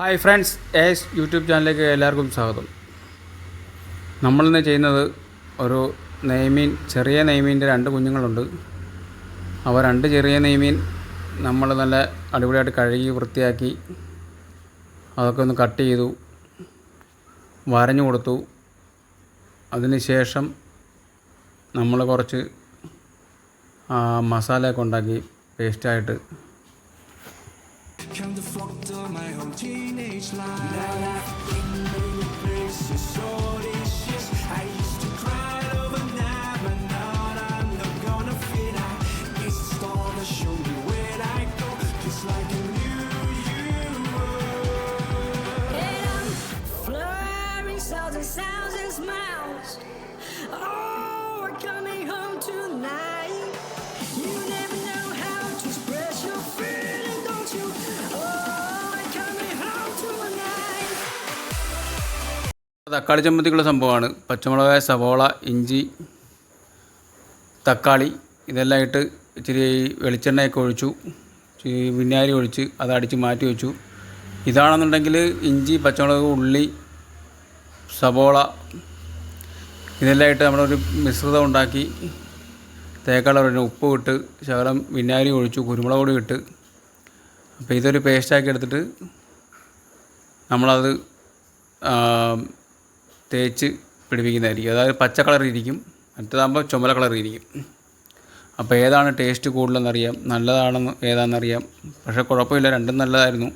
Hi friends S YouTube ചാനലിലേക്ക് എല്ലാവർക്കും സ്വാഗതം. നമ്മളിന്ന് ചെയ്യുന്നത് ഒരു നെയ്മീൻ ചെറിയ നെയ്മീന്റെ രണ്ട് കുഞ്ഞുങ്ങളുണ്ട്. അവ രണ്ട് ചെറിയ നെയ്മീൻ നമ്മൾ നല്ല അടിപൊളിയായിട്ട് കഴുകി വൃത്തിയാക്കി അതൊക്കെ ഒന്ന് കട്ട് ചെയ്തു വരഞ്ഞു കൊടുത്തു. അതിന് ശേഷം നമ്മൾ കുറച്ച് മസാലയൊക്കെ ഉണ്ടാക്കി പേസ്റ്റായിട്ട് kinda fucked up my whole teenage life. 날 아낀 그 플레이스 sorry. തക്കാളി ചമ്മന്തിക്കുള്ള സംഭവമാണ്. പച്ചമുളക് സവോള ഇഞ്ചി തക്കാളി ഇതെല്ലാം ഇട്ട് ഇച്ചിരി വെളിച്ചെണ്ണയൊക്കെ ഒഴിച്ചു. വിനാഗിരി ഒഴിച്ച് അത് അടിച്ച് മാറ്റി വെച്ചു. ഇതാണെന്നുണ്ടെങ്കിൽ ഇഞ്ചി പച്ചമുളക് ഉള്ളി സവോള ഇതെല്ലാം ഇട്ട് നമ്മളൊരു മിശ്രിതം ഉണ്ടാക്കി തേക്കാള ഉപ്പ് ഇട്ട് ശകലം വിനാഗിരി ഒഴിച്ചു കുരുമുളക് പൊടി ഇട്ട്. അപ്പോൾ ഇതൊരു പേസ്റ്റാക്കി എടുത്തിട്ട് നമ്മളത് തേച്ച് പിടിപ്പിക്കുന്നതായിരിക്കും. അതായത് പച്ച കളർ ഇരിക്കും മറ്റേതാകുമ്പോൾ ചുമല കളർ ഇരിക്കും അപ്പോൾ ഏതാണ് ടേസ്റ്റ് കൂടുതലെന്നറിയാം നല്ലതാണെന്ന് ഏതാണെന്നറിയാം. പക്ഷേ കുഴപ്പമില്ല രണ്ടും നല്ലതായിരുന്നു.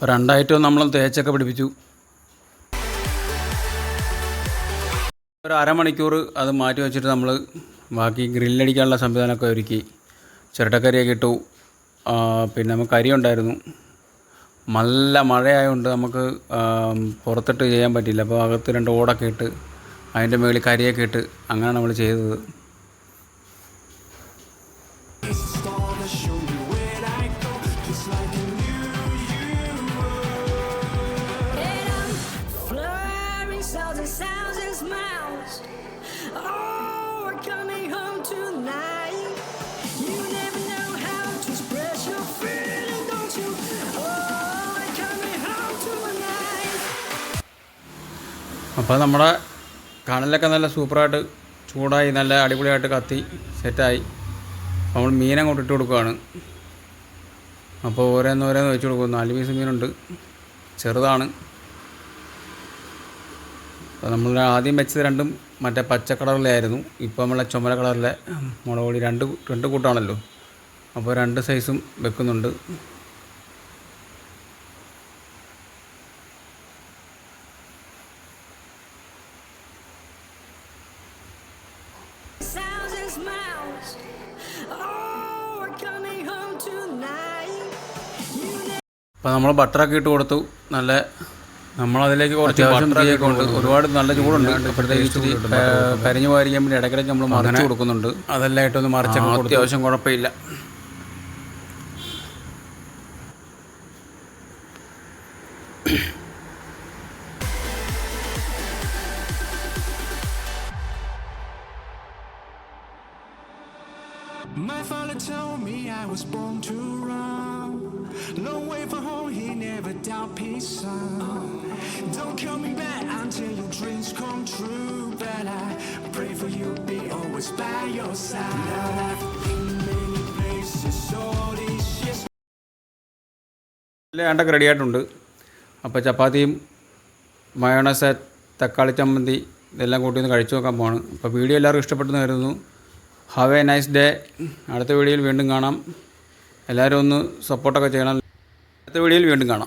രണ്ടായിട്ടും നമ്മൾ തേച്ചൊക്കെ പിടിപ്പിച്ചു. ഒരു അരമണിക്കൂർ അത് മാറ്റി വെച്ചിട്ട് നമ്മൾ ബാക്കി ഗ്രില്ലടിക്കാനുള്ള സംവിധാനമൊക്കെ ഒരുക്കി. ചിരട്ടക്കറിയൊക്കെ ഇട്ടു. പിന്നെ നമുക്ക് അരി ഉണ്ടായിരുന്നു. നല്ല മഴയായതുകൊണ്ട് നമുക്ക് പുറത്തിട്ട് ചെയ്യാൻ പറ്റിയില്ല അപ്പോൾ അകത്ത് രണ്ട് ഓടൊക്കെ ഇട്ട് അതിന്റെ മുകളിൽ കരിയൊക്കെ ഇട്ട് അങ്ങനെയാണ് നമ്മൾ ചെയ്തത്. അപ്പോൾ നമ്മുടെ കണലൊക്കെ നല്ല സൂപ്പറായിട്ട് ചൂടായി നല്ല അടിപൊളിയായിട്ട് കത്തി സെറ്റായി. നമ്മൾ മീൻ അങ്ങോട്ട് ഇട്ട് കൊടുക്കുകയാണ് അപ്പോൾ ഓരോന്ന് ഓരോന്ന് വെച്ച് കൊടുക്കും. നാല് പീസ് മീനുണ്ട്. ചെറുതാണ്. അപ്പോൾ നമ്മൾ ആദ്യം വെച്ചത് രണ്ടും മറ്റേ പച്ച കളറിലായിരുന്നു. ഇപ്പോൾ നമ്മളെ ചുമല കളറിലെ മുളക് പൊടി രണ്ട് രണ്ട് കൂട്ടാണല്ലോ. അപ്പോൾ രണ്ട് സൈസും വെക്കുന്നുണ്ട്. അപ്പോൾ നമ്മൾ ബട്ടറൊക്കെ ഇട്ട് കൊടുത്തു. നല്ല നമ്മളതിലേക്ക് കുറച്ച് ബട്ടറൊക്കെ ഉണ്ട് ഒരുപാട് നല്ല ചൂടുണ്ട്. അപ്പോഴത്തേക്ക് കരിഞ്ഞു പോയിരിക്കാൻ വേണ്ടി ഇടയ്ക്കിടയ്ക്ക് നമ്മൾ മറിച്ച് കൊടുക്കുന്നുണ്ട്. അതെല്ലാം ഇട്ടൊന്ന് മറിച്ച് കൊടുത്തു. അത്യാവശ്യം കുഴപ്പമില്ല. My father told me I was born to run. Long way from home, he never doubt peace, Uh. Don't call me back until your dreams come true. But I pray for you, be always by your side. Now I've been many places, so these years. ഏണ്ടൊക്കെ ready അപ്പോൾ ചപ്പാത്തിയും mayonnaise തക്കാളി ചമ്മന്തി ഇതെല്ലാം കൂട്ടി ഒന്ന് കഴിച്ചു നോക്കാൻ പോവാണ് അപ്പോൾ വീഡിയോ എല്ലാവർക്കും ഇഷ്ടപ്പെട്ടെന്ന് കരുതുന്നു ഹാവ് എ നൈസ് ഡേ അടുത്ത വീഡിയോയിൽ വീണ്ടും കാണാം എല്ലാവരും ഒന്ന് സപ്പോർട്ടൊക്കെ ചെയ്യണം. അടുത്ത വീഡിയോയിൽ വീണ്ടും കാണാം.